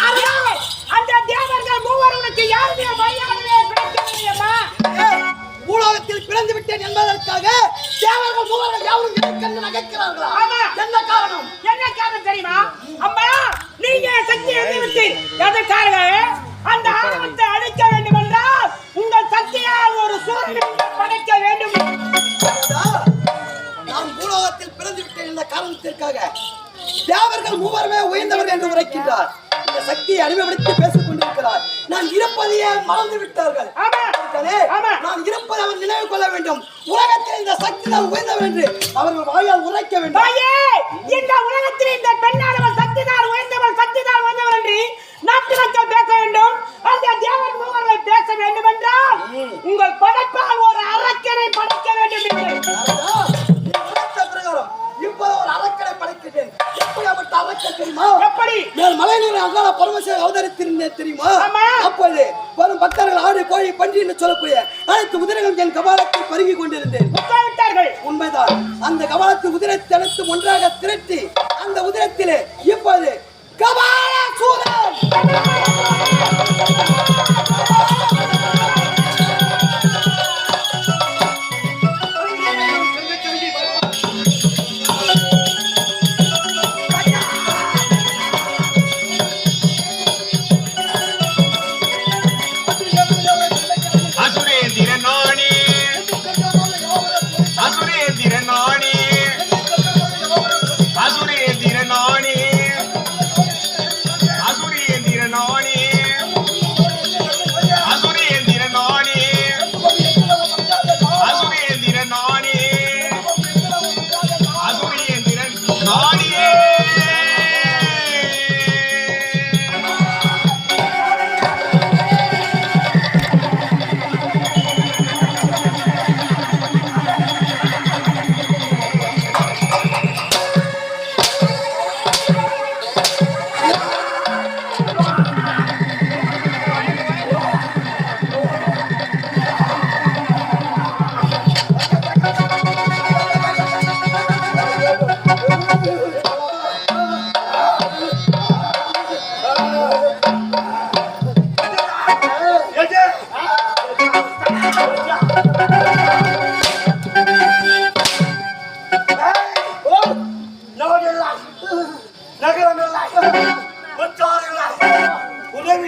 நாரதா அந்த தேவர்கள் மூவர் உனக்கு யாருமே மரியாதையே கிடைக்கவில்லையம்மா பூலோகத்தில் பிறந்து விட்டேன் என்பதற்காக தேவர்கள் மூவர்கள் யாரும் நகைக்கிறார்களா. என்ன காரணம்? என்ன காரணம் தெரியுமா? அம்மா நீங்க சக்தி எழுதிவிட்டு எதற்காக? அந்த ஆணவத்தை அழிக்க வேண்டும் என்றால் உங்கள் சக்தியால் ஒரு சூரியன் படைக்க வேண்டும். நான் பூலோகத்தில் பிறந்து விட்டேன் என்ற காரணத்திற்காக தேவர்கள் மூவருமே உயர்ந்தவர்கள் என்று உரைக்கின்றார். சக்தியை அடிமைப்படுத்தி பேசிக் கொண்டிருக்கிறார். நான் இருப்பதையே மறந்து விட்டார்கள். நான் இருப்பதை அவர் நினைவு கொள்ள வேண்டும். உலகத்தில் இந்த சக்தி தான் உயர்ந்தவர் என்று அவர்கள் வாயால் உரைக்க வேண்டும். இந்த உலகத்தில் இந்த பெண்ணானவள் சக்திதான் உயர்ந்தவள் சக்திதான் உயர்ந்தவள் என்று நாட்டு மக்கள் பேச வேண்டும். திரட்டி. அந்த உதிரத்திலே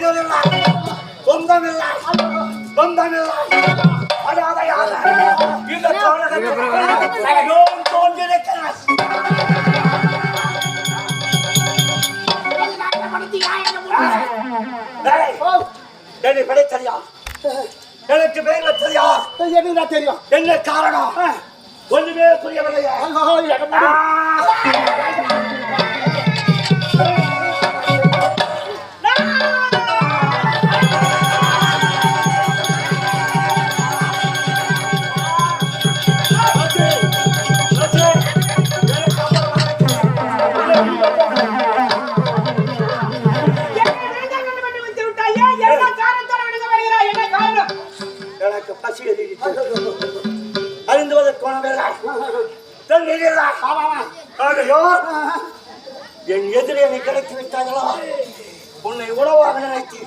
உதவிகளில்லை சொந்தமில்லை. சொந்தமில்லை. அனாதையாக இந்த காலகட்டத்தில் யோம் தோன்றிருக்கிறார் டேய், என்னை படைத்தறியா எனக்கு பேர தெரியா? என்ன தெரியும்? என்ன காரணம்? ஒண்ணுமே புரியவில்லையா. பசி எதிரிட்டு அறிந்துவதற்கு ஆகையோ என் எதிரே நீ கிடைத்து விட்டார்களா உன்னை உணவாக நினைத்து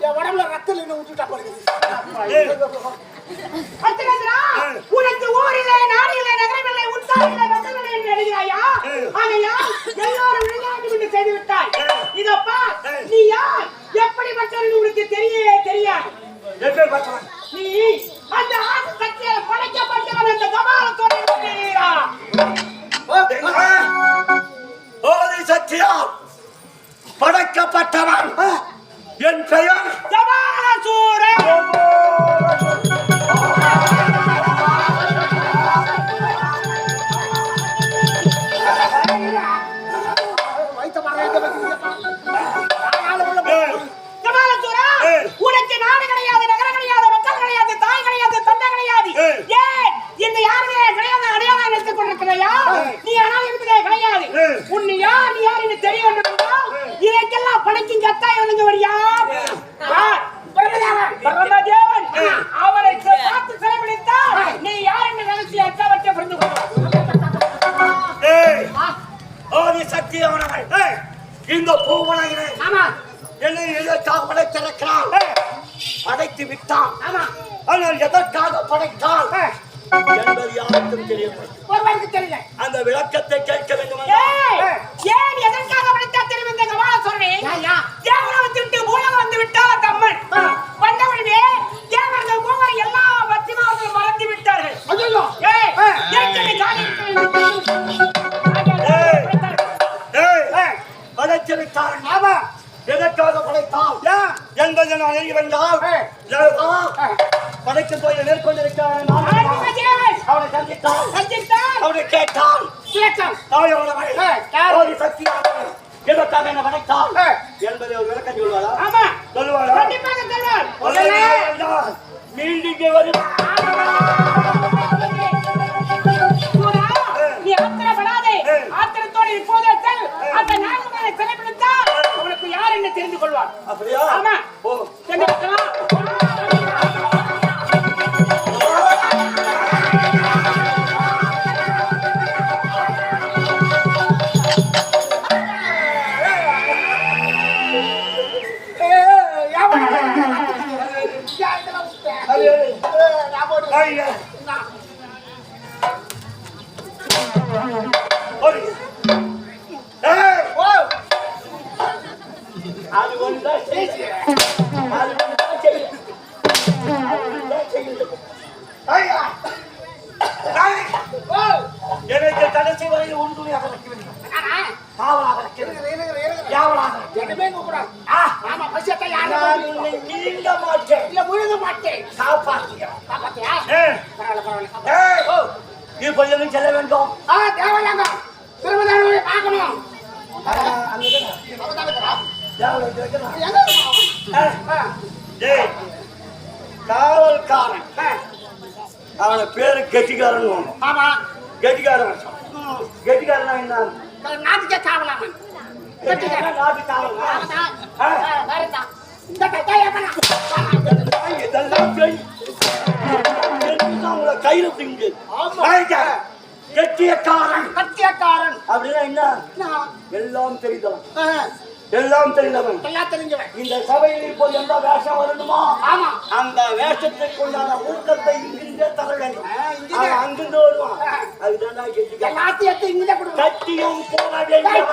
என் உடம்புல ரத்தம் என்ன விட்டுட்டா பாருங்க என் பெயர் அவனுக்கும் சத்தா இவனுக்கு வரியா அவரை பார்த்து சிறைபிடித்தால் நீ யாருன்னு நினைச்சு எல்லாவற்றையும் புரிந்து ஆதி சத்தியவனவன் இந்த பூவனையினை என்னை எதற்காக படைத்திருக்கிறான்? படைத்து விட்டான். ஆனால் எதற்காக படைத்தான்? என்பது யாருக்கும் தெரியவில்லை. அந்த விளக்கத்தை கேட்க வேண்டும்? தேவலோகத்தை விட்டு பூலகம் வந்து விட்டார் அம்மன் வந்தவுடனே தேவர்கள் மூவர் எல்லா பத்திமாவர்கள் மறந்து விட்டார்கள். விட்டான் ஆமா. எதற்காக படைத்தான் ஏன் என்பதை நான் அறிய வேண்டாம். ஏய். ஏதான் படைக்க போய் மேற்கொண்டிருக்கிறான் நான் ஆதிபதியே, அவனை சந்தித்தான் அவனை கேட்டான்? ஒரு சக்தியாக எதற்காக என்ன ஏய். என்பதை ஒரு விளக்கம் சொல்வாரா? ஆமா. சொல்லுவாரா கண்டிப்பாக சொல்வார். மீண்டும் இங்கே ஐயா. ஓடி. ஏய். அது ஒன்றுதான் செய்யுது. அது ஒன்றுதான் செய்யுது. அது ஒன்றுதான் செய்யுது. ஐயா. ஐயா. எனக்கு கடைசி வரை உண்டுமையாக வைக்க வேண்டும் காவலாக வைக்க வேண்டும் யாவலாக வைக்க வேண்டும். ஆ, நான் உன்னை நீங்க மாட்டேன் காப்பாற்றுகிறேன் ஏய். ஏய். இப்ப எதுவும் செல்ல வேண்டும் ஏய், காவல்காரன் அவன பேரு கெட்டிக்காரன் கெட்டிக்காரன் கெட்டிக்காரனா என்ன? கெட்டிக்காரன் நாட்டு காவலா? ஆ, இதெல்லாம் உங்களை கையில ஆயிட்டா. கெட்டியக்காரன் கத்தியக்காரன் அப்படின்னா என்ன? எல்லாம் தெரிந்தவன். எல்லாம் தெரிந்தவன் இந்த சபையில் இப்போ எந்த வேஷம் வரணுமா ஆமா. அந்த வேஷத்திற்குண்டான ஊக்கத்தை இங்கிருந்தே தர வேண்டும் அங்கிருந்து வருவான். அதுதான் எல்லாத்தையும் இங்கே கொடுங்க கட்டியும் போட வேண்டும்.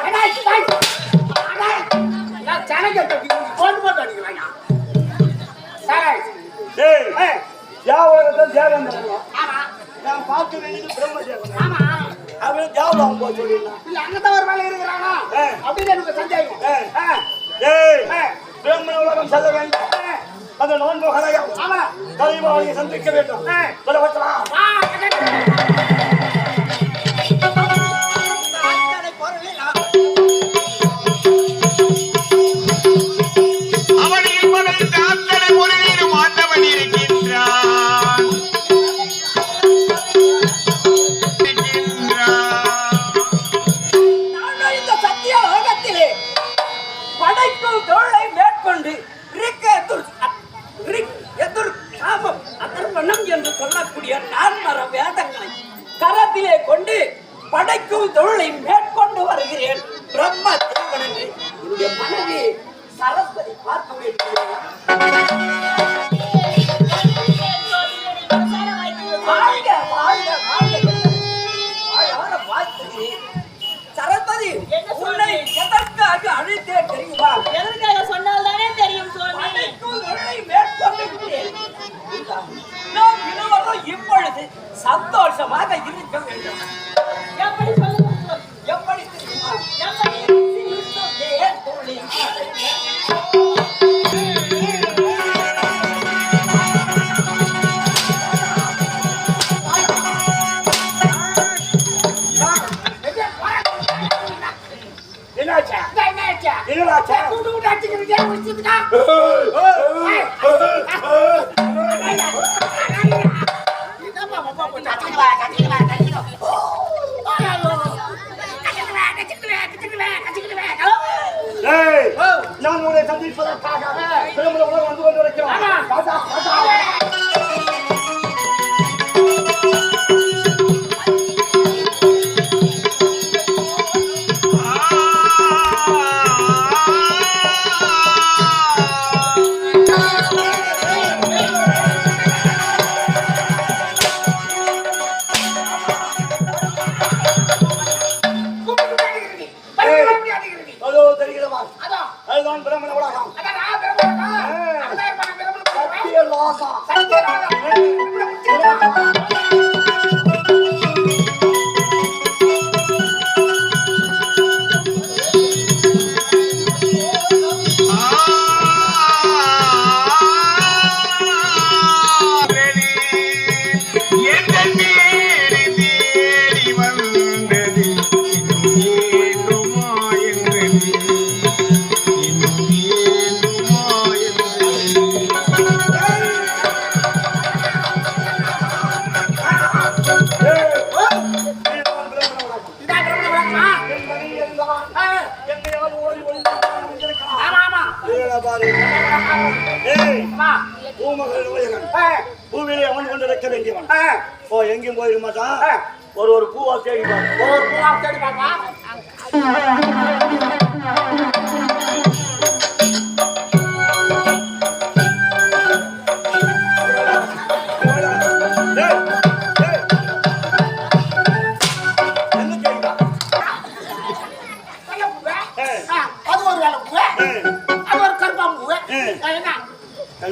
தியாகராஜன் தேவேந்திரன். நான் பார்க்க வேண்டியது பிரம்மதேவன். அவன் தியாகராஜன் போய் சொல்லிடலாம். ஏய், ஏய், பிரம்ம உலகம் செல்ல வேண்டும். அந்த நோன்பு கலையம். கலைவாணியை சந்திக்க வேண்டும். சொல்லப்பட்டதா? படைக்கும் தொழிலை மேற்கொண்டு வருகிறேன். பிரம்ம தேவன் என்று என்னுடைய மனைவி சரஸ்வதி பார்க்க வேண்டியது வாழ்க என்னாச்சா? என்னாச்சா? என்னடாச்சா? கூட்டு கூட்டு அடிச்சுக்கிறீங்க, முடிச்சுக்கிட்டா? நான் உன்னை சந்திப்பதற்காக உலகம் வந்து கொண்டிருக்கிறோம். தான் பிரம்மண உலகம். ஏய் அம்மா. பூமகள் பூவிலே அவன் கொண்டு வைக்க வேண்டியவன் ஓ எங்கேயும் போயிட மாட்டான். ஒரு ஒரு பூவா தேடி பாரு. ஒரு பூவா தேடி பாப்பா.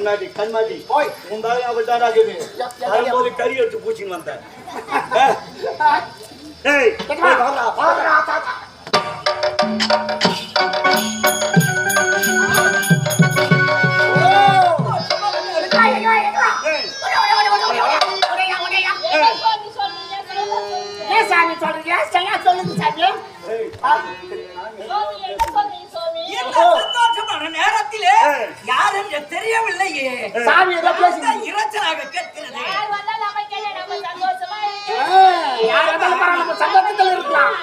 கண்மாட்டி கண்மாட்டி போய். பாகம் அப்படித்தாடா இருக்குது வரும்போது கறி எடுத்து பூச்சின்னு வந்தேன் ஏய், வாடா, வாடா. தாத்தா. சொல்லுங்க சாமி சொல்லுங்க சாமி சொன்ன நேரத்திலே யார் என்று தெரியவில்லையே. சாமி ஏதோ பேசுங்க. இறைச்சலாக கேட்கிறது. யார் வந்தாலும் நம்ம சந்தோஷமா இருக்கலாம் யார் வந்தாலும் நம்ம சந்தோஷத்துல இருக்கலாம்.